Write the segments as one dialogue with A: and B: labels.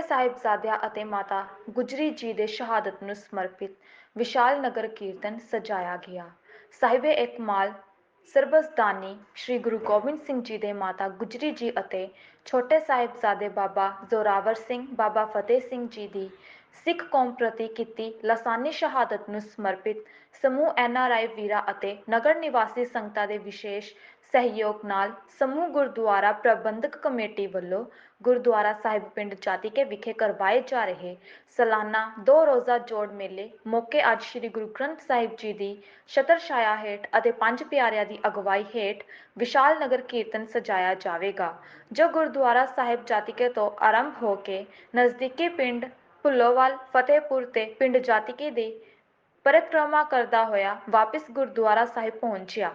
A: ਸਾਹਿਬਜ਼ਾਦਿਆਂ ਅਤੇ ਮਾਤਾ ਗੁਜਰੀ ਜੀ ਦੇ ਸ਼ਹਾਦਤ ਨੂੰ ਸਮਰਪਿਤ ਵਿਸ਼ਾਲ ਨਗਰ ਕੀਰਤਨ ਸਜਾਇਆ ਗਿਆ। ਸਾਹਿਬੇ ਇਕਮਾਲ ਸਰਬਸਦਾਨੀ ਸ੍ਰੀ ਗੁਰੂ ਗੋਬਿੰਦ ਸਿੰਘ ਜੀ ਦੇ ਮਾਤਾ ਗੁਜਰੀ ਜੀ ਅਤੇ ਛੋਟੇ ਸਾਹਿਬਜ਼ਾਦੇ ਬਾਬਾ ਜ਼ੋਰਾਵਰ ਸਿੰਘ, ਬਾਬਾ ਫਤਿਹ ਸਿੰਘ ਜੀ ਦੀ ਸਿੱਖ ਕੌਮ ਪ੍ਰਤੀ ਕੀਤੀ ਲਾਸਾਨੀ ਸ਼ਹਾਦਤ ਨੂੰ ਸਮਰਪਿਤ ਸਮੂਹ ਐਨਆਰਆਈ ਵੀਰਾਂ ਅਤੇ ਨਗਰ ਨਿਵਾਸੀ ਸੰਗਤਾਂ ਦੇ ਵਿਸ਼ੇਸ਼ ਸਹਿਯੋਗ ਨਾਲ ਸਮੂਹ ਗੁਰਦੁਆਰਾ ਪ੍ਰਬੰਧਕ ਕਮੇਟੀ ਵੱਲੋਂ ਗੁਰਦੁਆਰਾ ਸਾਹਿਬ ਪਿੰਡ ਜਾਤੀਕੇ ਵਿਖੇ ਕਰਵਾਏ ਜਾ ਰਹੇ ਸਾਲਾਨਾ ਦੋ ਰੋਜ਼ਾ ਜੋੜ ਮੇਲੇ ਮੌਕੇ ਅੱਜ ਸ੍ਰੀ ਗੁਰੂ ਗ੍ਰੰਥ ਸਾਹਿਬ ਜੀ ਦੀ ਛਤਰ ਛਾਇਆ ਹੇਠ ਅਤੇ ਪੰਜ ਪਿਆਰਿਆਂ ਦੀ ਅਗਵਾਈ ਹੇਠ ਵਿਸ਼ਾਲ ਨਗਰ ਕੀਰਤਨ ਸਜਾਇਆ ਜਾਵੇਗਾ, ਜੋ ਗੁਰਦੁਆਰਾ ਸਾਹਿਬ ਜਾਤੀਕੇ ਤੋਂ ਆਰੰਭ ਹੋ ਕੇ ਨਜ਼ਦੀਕੀ ਪਿੰਡ ਭੁੱਲੋਵਾਲ, ਫਤਿਹਪੁਰ ਤੇ ਪਿੰਡ ਜਾਤੀਕੇ ਦੀ ਪਰਿਕਰਮਾ ਕਰਦਾ ਹੋਇਆ ਵਾਪਿਸ ਗੁਰਦੁਆਰਾ ਸਾਹਿਬ ਪਹੁੰਚਿਆ।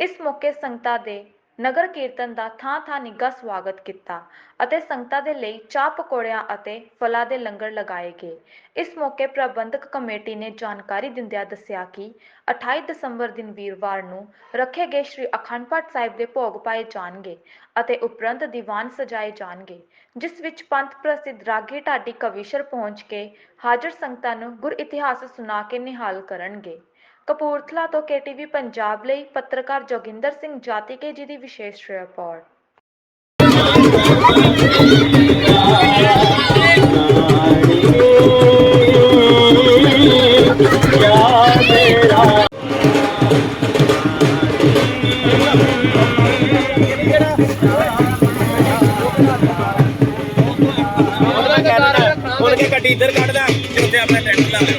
A: ਇਸ ਮੌਕੇ ਸੰਗਤਾਂ ਦੇ ਨਗਰ ਕੀਰਤਨ ਦਾ ਥਾਂ-ਥਾਂ ਨਿੱਘਾ ਸਵਾਗਤ ਕੀਤਾ ਅਤੇ ਸੰਗਤਾਂ ਦੇ ਲਈ ਚਾਹ ਪਕੌੜਿਆਂ ਅਤੇ ਫਲਾਂ ਦੇ ਲੰਗਰ ਲਗਾਏ ਗਏ। ਇਸ ਮੌਕੇ ਪ੍ਰਬੰਧਕ ਕਮੇਟੀ ਨੇ ਜਾਣਕਾਰੀ ਦਿੰਦਿਆਂ ਦੱਸਿਆ ਕਿ 28 ਦਸੰਬਰ ਦਿਨ ਵੀਰਵਾਰ ਨੂੰ ਰੱਖੇ ਗਏ ਸ੍ਰੀ ਅਖੰਡ ਪਾਠ ਸਾਹਿਬ ਦੇ ਭੋਗ ਪਾਏ ਜਾਣਗੇ ਅਤੇ ਉਪਰੰਤ ਦੀਵਾਨ ਸਜਾਏ ਜਾਣਗੇ, ਜਿਸ ਵਿੱਚ ਪੰਥ ਪ੍ਰਸਿੱਧ ਰਾਗੀ ਢਾਡੀ ਕਵੀਸ਼ਰ ਪਹੁੰਚ ਕੇ ਹਾਜ਼ਰ ਸੰਗਤਾਂ ਨੂੰ ਗੁਰ ਇਤਿਹਾਸ ਸੁਣਾ ਕੇ ਨਿਹਾਲ ਕਰਨਗੇ। ਕਪੂਰਥਲਾ ਤੋਂ ਕੇਟੀਵੀ ਪੰਜਾਬ ਲਈ ਪੱਤਰਕਾਰ ਜੋਗਿੰਦਰ ਸਿੰਘ ਜਾਤੀਕੇ ਜੀ ਦੀ ਵਿਸ਼ੇਸ਼ ਰਿਪੋਰਟ।
B: ਖੋਲ ਕੇ ਗੱਡੀ ਇੱਧਰ ਕੱਢਦਾ, ਤੇ ਉੱਥੇ ਆਪਣਾ ਟੈਂਟ ਲਾ ਲਿਓ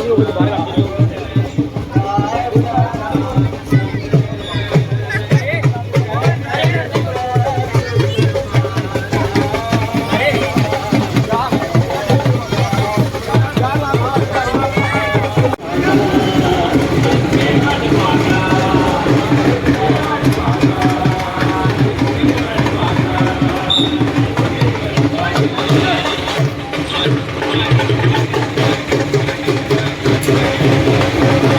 B: Thank you.